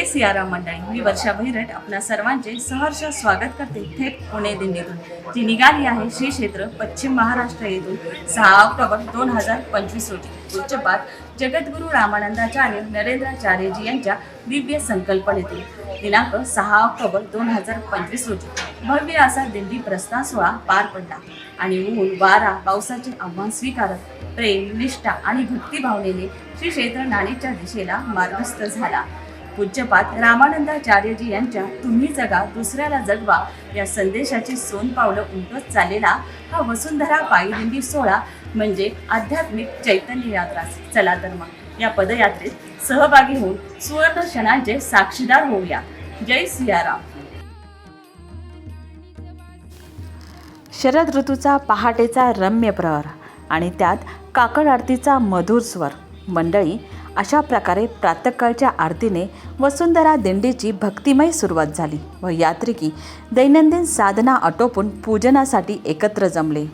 जय सियाराम मंडळी मी वर्षा भैरट आपल्या सर्वांचे सहर्ष स्वागत करते थेट पुणे दिंडीतून जी निघाली आहे श्री क्षेत्र पश्चिम महाराष्ट्र येथून सहा ऑक्टोबर दोन हजार पंचवीस रोजी. पूज्यपात जगद्गुरू रामानंदाचार्य नरेंद्राचार्यजी यांच्या दिव्य संकल्पनेतून. दिनांक सहा ऑक्टोबर दोन हजार पंचवीस रोजी. भव्य असा दिंडी प्रस्थान सोहळा पार पडला आणि ऊन वारा पावसाचे आव्हान स्वीकारत प्रेम निष्ठा आणि भक्तिभावनेने श्री क्षेत्र नाणेच्या दिशेला मार्गस्थ झाला. पूज्यपात रामानंदाचार्यजी यांच्या तुम्ही जगा दुसऱ्याला जगवा या संदेशाची सोन पावलं उमटत चाललेला हा वसुंधरा पायीदिंडी सोहळा म्हणजे आध्यात्मिक चैतन्य यात्रा. चला तर मग या पदयात्रेत सहभागी होऊन सुवर्ण क्षणांचे साक्षीदार होऊया. जय सियाराम. शरद ऋतूचा पहाटेचा रम्य प्रहर आणि त्यात काकड आरतीचा मधुर स्वर. मंडळी अशा प्रकारे प्रातःकाळच्या आरतीने वसुंधरा दिंडीची भक्तिमय सुरुवात झाली व यात्रिकी दैनंदिन साधना आटोपून पूजनासाठी एकत्र जमले.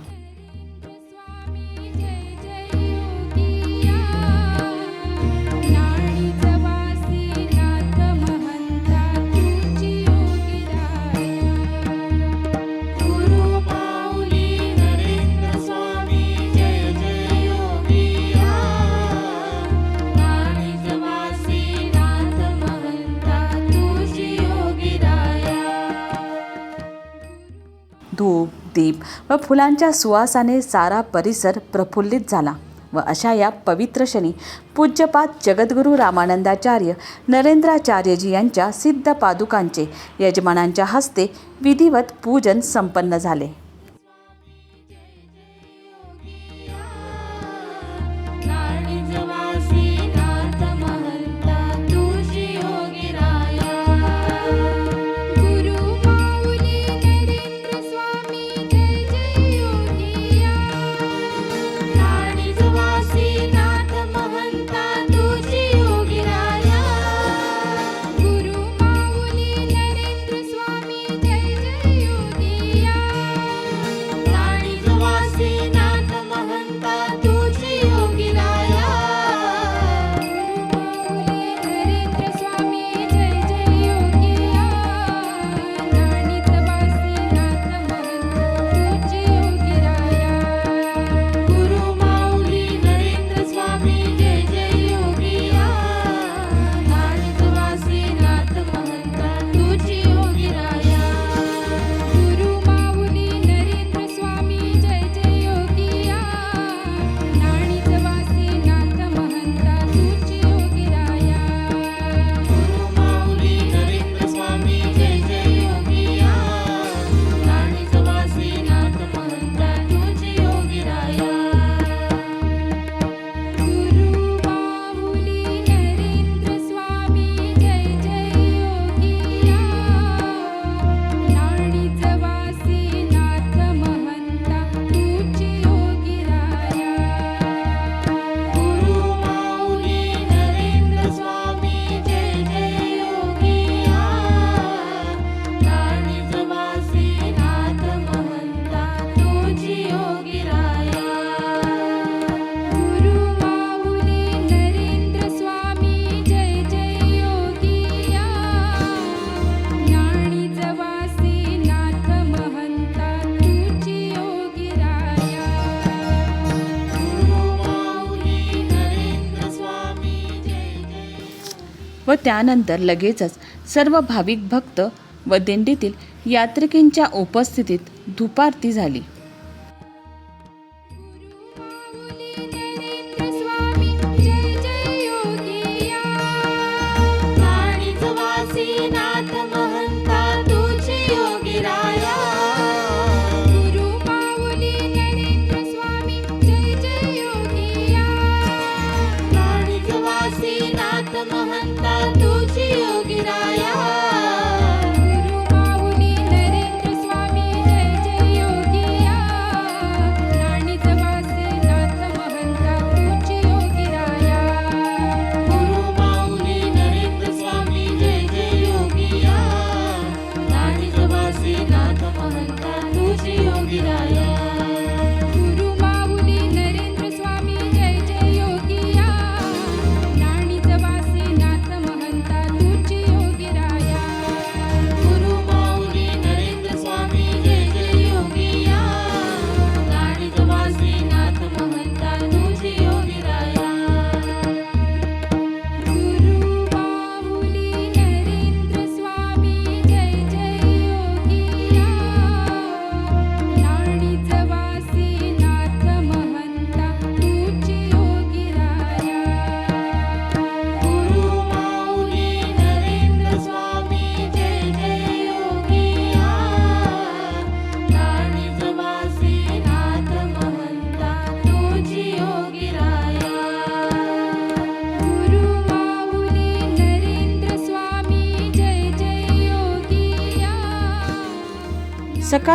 व फुलांच्या सुवासाने सारा परिसर प्रफुल्लित झाला व अशा या पवित्र क्षणी पूज्यपात जगद्गुरू रामानंदाचार्य नरेंद्राचार्यजी यांच्या सिद्ध पादुकांचे यजमानांच्या हस्ते विधिवत पूजन संपन्न झाले. व त्यानंतर लगेचच सर्व भाविक भक्त व दिंडीतील यात्रिकींच्या उपस्थितीत धुपारती झाली.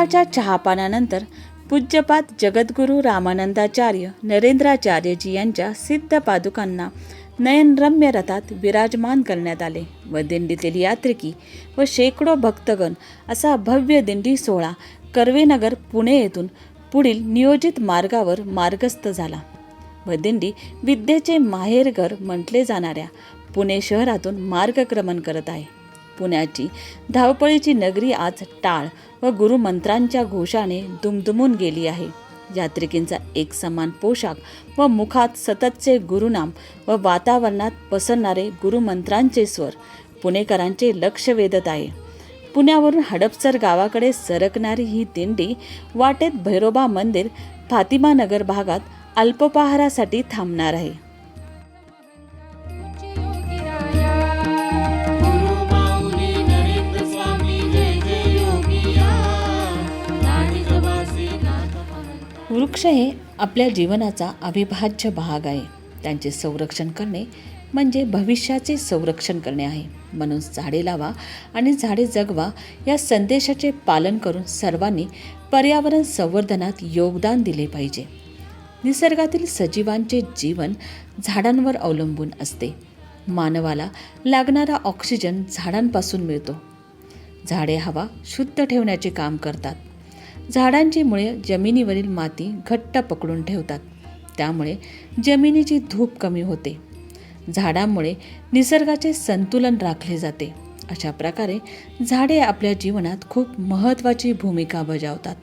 सकाळच्या चहापानानंतर पूज्यपाद जगद्गुरू रामानंदाचार्य नरेंद्राचार्यजी यांच्या सिद्ध पादुकांना नयनरम्य रथात विराजमान करण्यात आले व दिंडीतील यात्रिकी व शेकडो भक्तगण असा भव्य दिंडी सोहळा कर्वेनगर पुणे येथून पुढील नियोजित मार्गावर मार्गस्थ झाला व दिंडी विद्येचे माहेरघर म्हटले जाणाऱ्या पुणे शहरातून मार्गक्रमण करत आहे. पुण्याची धावपळीची नगरी आज टाळ व गुरुमंत्रांच्या घोषाने दुमदुमून गेली आहे. यात्रिकींचा एक समान पोशाख व मुखात सततचे गुरुनाम व वातावरणात पसरणारे गुरुमंत्रांचे स्वर पुणेकरांचे लक्ष वेधत आहे. पुण्यावरून हडपसर गावाकडे सरकणारी ही दिंडी वाटेत भैरोबा मंदिर फातिमानगर भागात अल्पपहारासाठी थांबणार आहे. वृक्ष हे आपल्या जीवनाचा अविभाज्य भाग आहे. त्यांचे संरक्षण करणे म्हणजे भविष्याचे संरक्षण करणे आहे. म्हणून झाडे लावा आणि झाडे जगवा या संदेशाचे पालन करून सर्वांनी पर्यावरण संवर्धनात योगदान दिले पाहिजे. निसर्गातील सजीवांचे जीवन झाडांवर अवलंबून असते. मानवाला लागणारा ऑक्सिजन झाडांपासून मिळतो. झाडे हवा शुद्ध ठेवण्याचे काम करतात. झाडांची मुळे जमिनीवरील माती घट्ट पकडून ठेवतात. त्यामुळे जमिनीची धूप कमी होते. झाडांमुळे निसर्गाचे संतुलन राखले जाते. अशा प्रकारे झाडे आपल्या जीवनात खूप महत्त्वाची भूमिका बजावतात.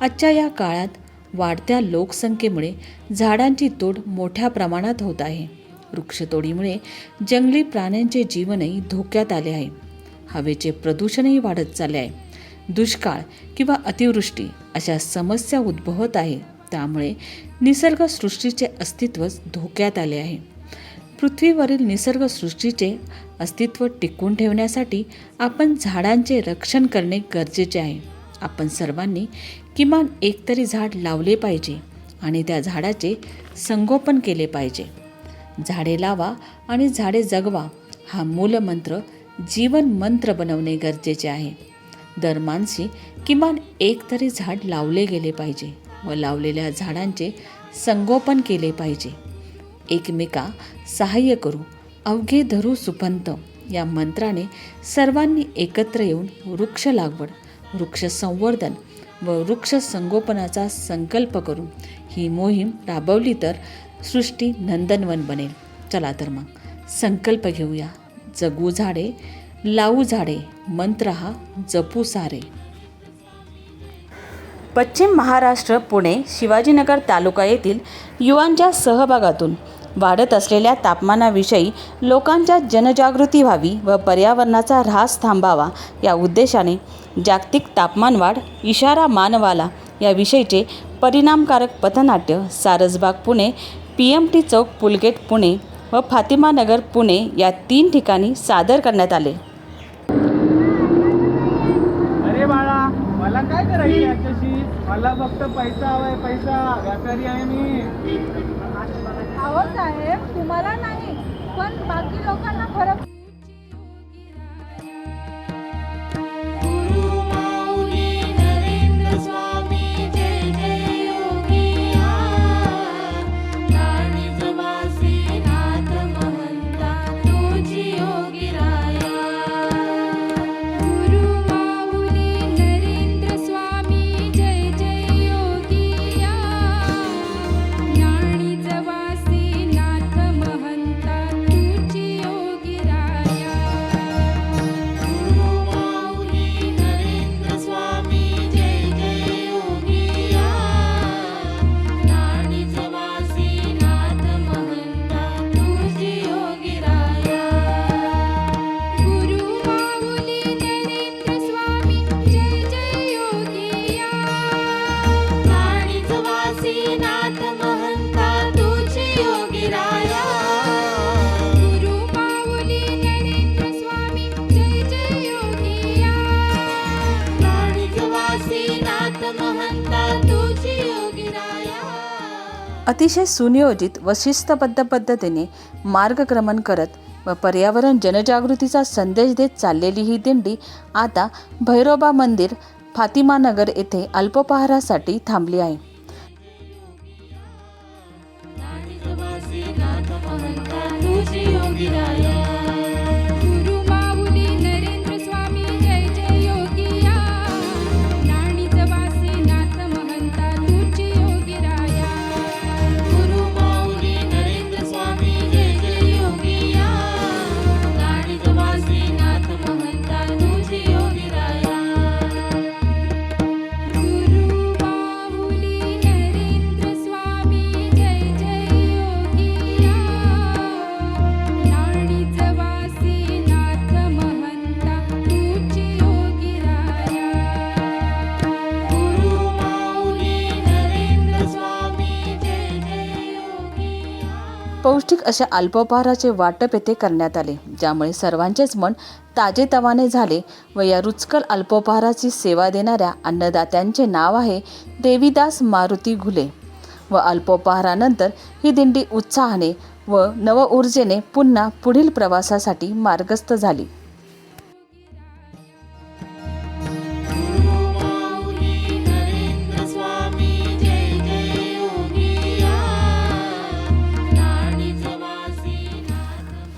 आजच्या या काळात वाढत्या लोकसंख्येमुळे झाडांची तोड मोठ्या प्रमाणात होत आहे. वृक्षतोडीमुळे जंगली प्राण्यांचे जीवनही धोक्यात आले आहे. हवेचे प्रदूषणही वाढत चालले आहे. दुष्काळ किंवा अतिवृष्टी अशा समस्या उद्भवत आहे. त्यामुळे निसर्गसृष्टीचे अस्तित्वच धोक्यात आले आहे. पृथ्वीवरील निसर्गसृष्टीचे अस्तित्व टिकवून ठेवण्यासाठी आपण झाडांचे रक्षण करणे गरजेचे आहे. आपण सर्वांनी किमान एक तरी झाड लावले पाहिजे आणि त्या झाडाचे संगोपन केले पाहिजे. झाडे लावा आणि झाडे जगवा हा मूलमंत्र जीवन मंत्र बनवणे गरजेचे आहे. दरमानशी किमान एक तरी झाड लावले गेले पाहिजे व लावलेल्या झाडांचे संगोपन केले पाहिजे. एकमेका सहाय्य करू अवघे धरू सुपंत या मंत्राने सर्वांनी एकत्र येऊन वृक्ष लागवड वृक्ष संवर्धन व वृक्ष संगोपनाचा संकल्प करून ही मोहीम राबवली तर सृष्टी नंदनवन बनेल. चला तर मग संकल्प घेऊया. जगू झाडे लावू झाडे मंत्र हा जपू सारे. पश्चिम महाराष्ट्र पुणे शिवाजीनगर तालुका येथील युवांच्या सहभागातून वाढत असलेल्या तापमानाविषयी लोकांच्या जनजागृती व्हावी व पर्यावरणाचा ऱ्हास थांबावा या उद्देशाने जागतिक तापमानवाढ इशारा मानवाला या विषयीचे परिणामकारक पथनाट्य Sarasbaug Pune P M T चौक पुलगेट पुणे व फातिमानगर पुणे या तीन ठिकाणी सादर करण्यात आले. करायची याच्याशी मला फक्त पैसा हवाय पैसा. व्यापारी आहे मी. अहो साहेब तुम्हाला नाही पण बाकी लोकांना फरक अतिशय सुनियोजित व शिस्तबद्ध पद्धतीने मार्गक्रमण करत व पर्यावरण जनजागृतीचा संदेश देत चाललेली ही दिंडी आता भैरोबा मंदिर फातिमानगर येथे अल्पोपहारासाठी थांबली आहे. अशा अल्पोपहाराचे वाटप येथे करण्यात आले ज्यामुळे सर्वांचेच मन ताजेतवाने झाले व या रुचकल अल्पोपहाराची सेवा देणाऱ्या अन्नदात्यांचे नाव आहे देवीदास मारुती घुले. व अल्पोपहारानंतर ही दिंडी उत्साहाने व नव ऊर्जेने पुन्हा पुढील प्रवासासाठी मार्गस्थ झाली.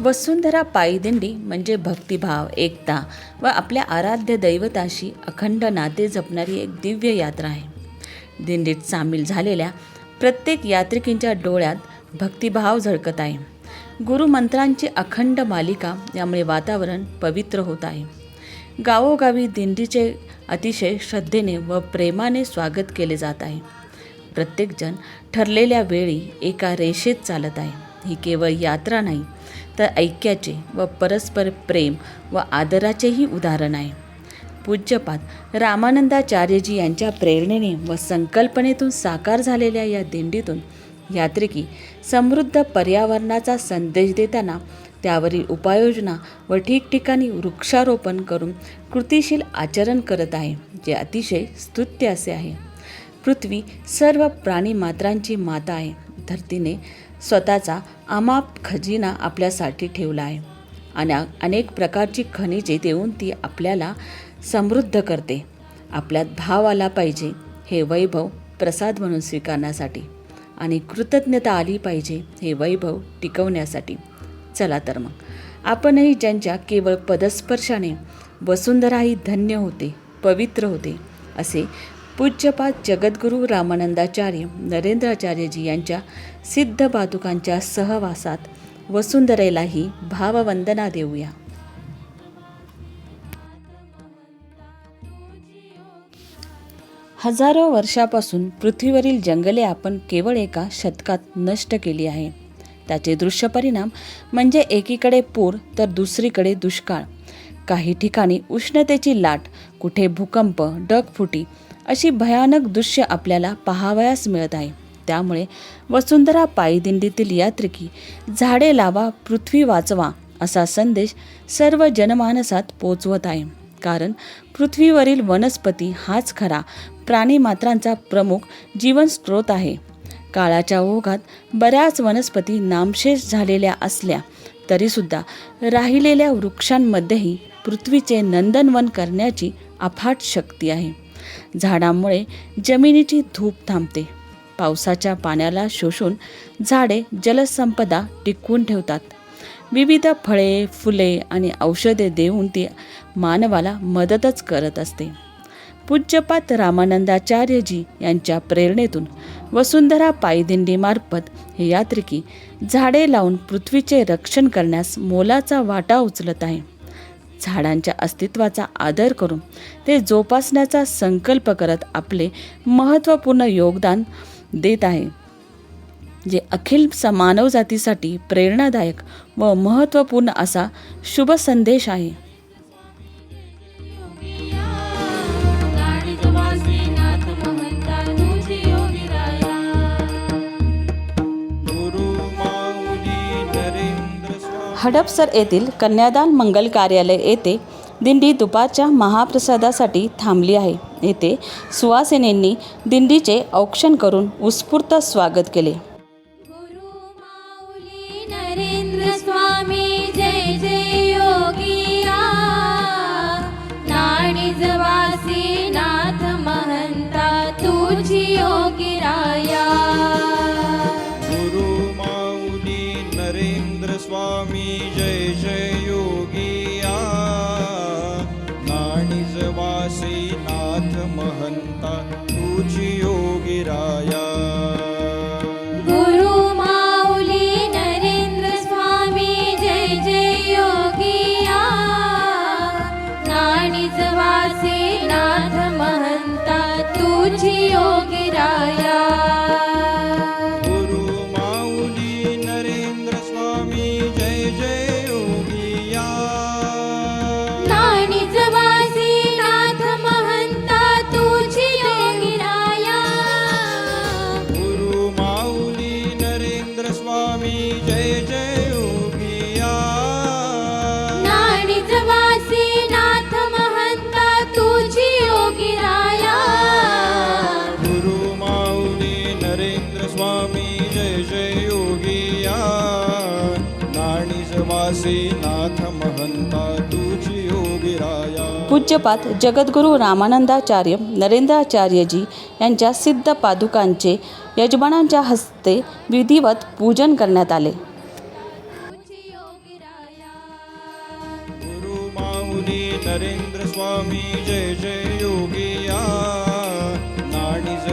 वसुंधरा पायीदिंडी म्हणजे भक्तिभाव एकता व आपल्या आराध्य दैवताशी अखंड नाते जपणारी एक दिव्य यात्रा आहे. दिंडीत सामील झालेल्या प्रत्येक यात्रिकींच्या डोळ्यात भक्तिभाव झळकत आहे. गुरुमंत्रांची अखंड मालिका यामुळे वातावरण पवित्र होत आहे. गावोगावी दिंडीचे अतिशय श्रद्धेने व प्रेमाने स्वागत केले जात आहे. प्रत्येकजण ठरलेल्या वेळी एका रेषेत चालत आहे. ही केवळ यात्रा नाही तर ऐक्याचे व परस्पर प्रेम व आदराचेही उदाहरण आहे. पूज्यपाद रामानंदाचार्यजी यांच्या प्रेरणेने व संकल्पनेतून साकार झालेल्या या दिंडीतून यात्रिकी समृद्ध पर्यावरणाचा संदेश देताना त्यावरील उपाययोजना व ठिकठिकाणी वृक्षारोपण करून कृतिशील आचरण करत आहे जे अतिशय स्तुत्य असे आहे. पृथ्वी सर्व प्राणीमात्रांची माता आहे. धरतीने स्वतःचा अमाप खजिना आपल्यासाठी ठेवला आहे. आणि अनेक प्रकारची खनिजे देऊन ती आपल्याला समृद्ध करते. आपल्यात भाव आला पाहिजे हे वैभव प्रसाद म्हणून स्वीकारण्यासाठी. आणि कृतज्ञता आली पाहिजे हे वैभव टिकवण्यासाठी. चला तर मग. आपणही ज्यांच्या केवळ पदस्पर्शाने वसुंधराही धन्य होते पवित्र होते असे पूज्यपाद जगद्गुरू रामानंदाचार्य नरेंद्राचार्यजी यांच्या सिद्ध पादुकांच्या सहवासात वसुंधरेलाही भाववंदना देऊया. हजारो वर्षापासून पृथ्वीवरील जंगले आपण केवळ एका शतकात नष्ट केली आहे. त्याचे दृश्य परिणाम म्हणजे एकीकडे पूर तर दुसरीकडे दुष्काळ. काही ठिकाणी उष्णतेची लाट कुठे भूकंप डगफुटी अशी भयानक दृश्य आपल्याला पाहावयास मिळत आहे. त्यामुळे वसुंधरा पायदिंडीतील यात्रिकी झाडे लावा पृथ्वी वाचवा असा संदेश सर्व जनमानसात पोचवत आहे. कारण पृथ्वीवरील वनस्पती हाच खरा प्राणीमात्रांचा प्रमुख जीवनस्रोत आहे. काळाच्या ओघात बऱ्याच वनस्पती नामशेष झालेल्या असल्या तरीसुद्धा राहिलेल्या वृक्षांमध्येही पृथ्वीचे नंदनवन करण्याची अफाट शक्ती आहे. झाडांमुळे जमिनीची धूप थांबते. पावसाच्या पाण्याला शोषून झाडे जलसंपदा टिकवून ठेवतात. विविध फळे फुले आणि औषधे देऊन ती मानवाला मदतच करत असते. पूज्यपात रामानंदाचार्यजी यांच्या प्रेरणेतून वसुंधरा पायदिंडीमार्फत हे यात्रिकी झाडे लावून पृथ्वीचे रक्षण करण्यास मोलाचा वाटा उचलत आहे. झाडांच्या अस्तित्वाचा आदर करून ते जोपासण्याचा संकल्प करत आपले महत्त्वपूर्ण योगदान देत आहे जे अखिल स मानवजातीसाठी प्रेरणादायक व महत्त्वपूर्ण असा शुभ संदेश आहे. हडपसर येथील कन्यादान मंगल कार्यालय येथे दिंडी दुपारच्या महाप्रसादासाठी थांबली आहे. येथे सुवासिनींनी दिंडीचे औक्षण करून उत्स्फूर्त स्वागत केले. पूज्यपात जगद्गुरू रामानंदाचार्य नरेंद्राचार्यजी यांच्या सिद्ध पादुकांचे यजमानांच्या हस्ते विधिवत पूजन करण्यात आले. नरेंद्र स्वामी जय जय योगिया. नाणीज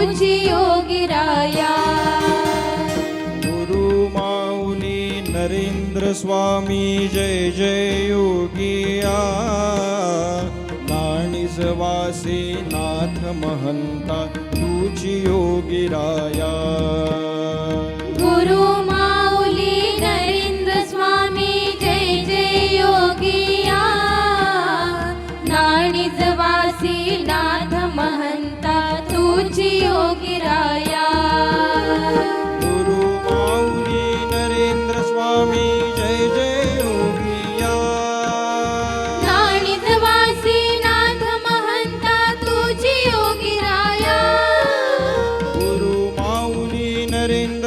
तुझी योगिराया गुरु माऊली नरेंद्र स्वामी जय जय योगिया नाणीज वासी नाथ महंता तुझी योगिराया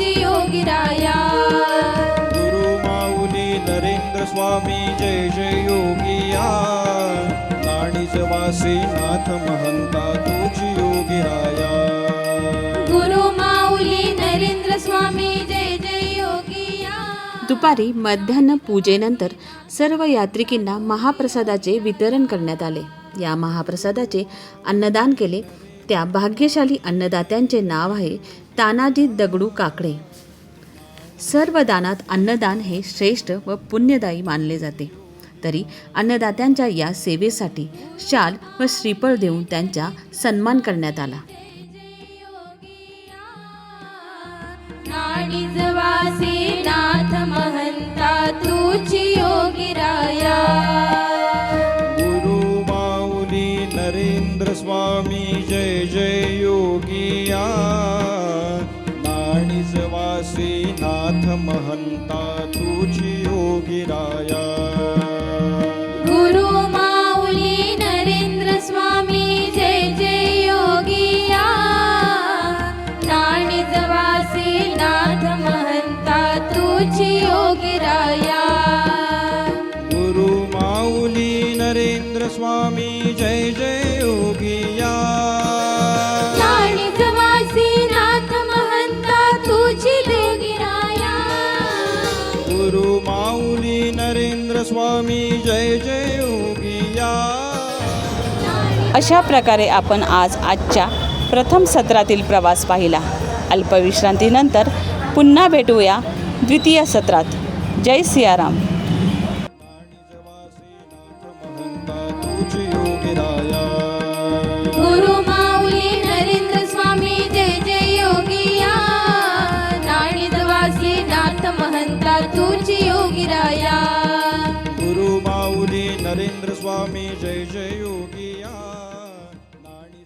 योगिराया. गुरु माऊली नरेंद्र स्वामी जय जय योगिया. नाणीज वासी नाथ महंता तुझी योगिराया. गुरु माऊली नरेंद्र स्वामी जय जय योगिया. दुपारी मध्यान्ह पूजेनंतर सर्व यात्रिकींना महाप्रसादाचे वितरण करण्यात आले. या महाप्रसादाचे अन्नदान केले. त्या भाग्यशाली अन्नदात्यांचे नाव आहे तानाजी दगडू काकडे. सर्व दानात अन्नदान हे श्रेष्ठ व पुण्यदायी मानले जाते. तरी अन्नदात्यांच्या या सेवेसाठी शाल व श्रीफळ देऊन त्यांचा सन्मान करण्यात आला. नाथ महंता स्वामी जय जय योगिया अशा प्रकारे आपण आज आजच्या प्रथम सत्रातील प्रवास पाहिला. अल्पविश्रांतीनंतर पुन्हा भेटूया द्वितीय सत्रात. जय सियाराम.